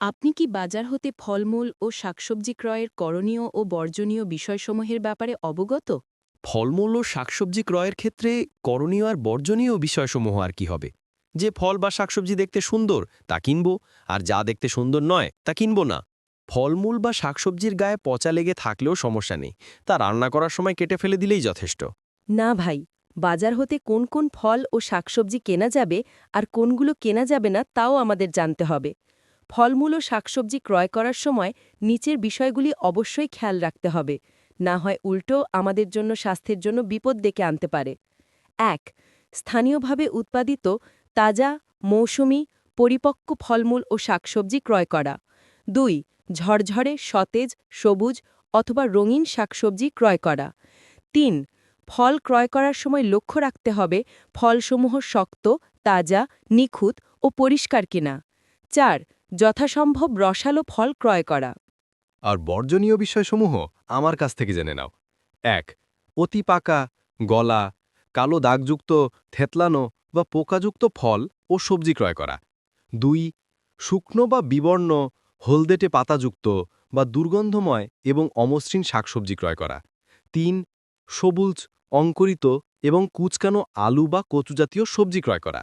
আপনি কি বাজার হতে ফলমূল ও শাকসবজি ক্রয়ের করণীয় ও বর্জনীয় বিষয়সমূহের ব্যাপারে অবগত? ফলমূল ও শাকসবজি ক্রয়ের ক্ষেত্রে করণীয় আর বর্জনীয় বিষয়সমূহ আর কি হবে? যে ফল বা শাকসবজি দেখতে সুন্দর তা কিনব আর যা দেখতে সুন্দর নয় তা কিনব না। ফলমূল বা শাকসবজির গায়ে পচা লেগে থাকলেও সমস্যা নেই তা রান্না করার সময় কেটে ফেলে দিলেই যথেষ্ট। না ভাই বাজার হতে কোন কোন ফল ও শাকসবজি কেনা যাবে আর কোনগুলো কেনা যাবে না তাও আমাদের জানতে হবে। ফলমূল ও শাকসবজি ক্রয় করার সময় নিচের বিষয়গুলি অবশ্যই খেয়াল রাখতে হবে। না হয় উল্টো আমাদের জন্য স্বাস্থ্যের জন্য বিপদ ডেকে আনতে পারে। এক, স্থানীয়ভাবে উৎপাদিত তাজা, মৌসুমি, পরিপক্ক ফলমূল ও শাকসবজি ক্রয় করা। দুই, ঝরঝরে, সতেজ, সবুজ অথবা রঙিন শাকসবজি ক্রয় করা। তিন, ফল ক্রয় করার সময় লক্ষ্য রাখতে হবে ফলসমূহ শক্ত, তাজা, নিখুঁত ও পরিষ্কার কিনা। চার যথাসম্ভব রসালো ফল ক্রয় করা। আর বর্জনীয় বিষয়সমূহ আমার কাছ থেকে জেনে নাও। এক, অতি পাকা, গলা, কালো দাগযুক্ত, থেতলানো বা পোকাযুক্ত ফল ও সবজি ক্রয় করা। দুই, শুকনো বা বিবর্ণ, হলদেটে পাতাযুক্ত বা দুর্গন্ধময় এবং অমসৃণ শাকসবজি ক্রয় করা। তিন, সবুজ, অঙ্কুরিত এবং কুচকানো আলু বা কচুজাতীয় সবজি ক্রয় করা।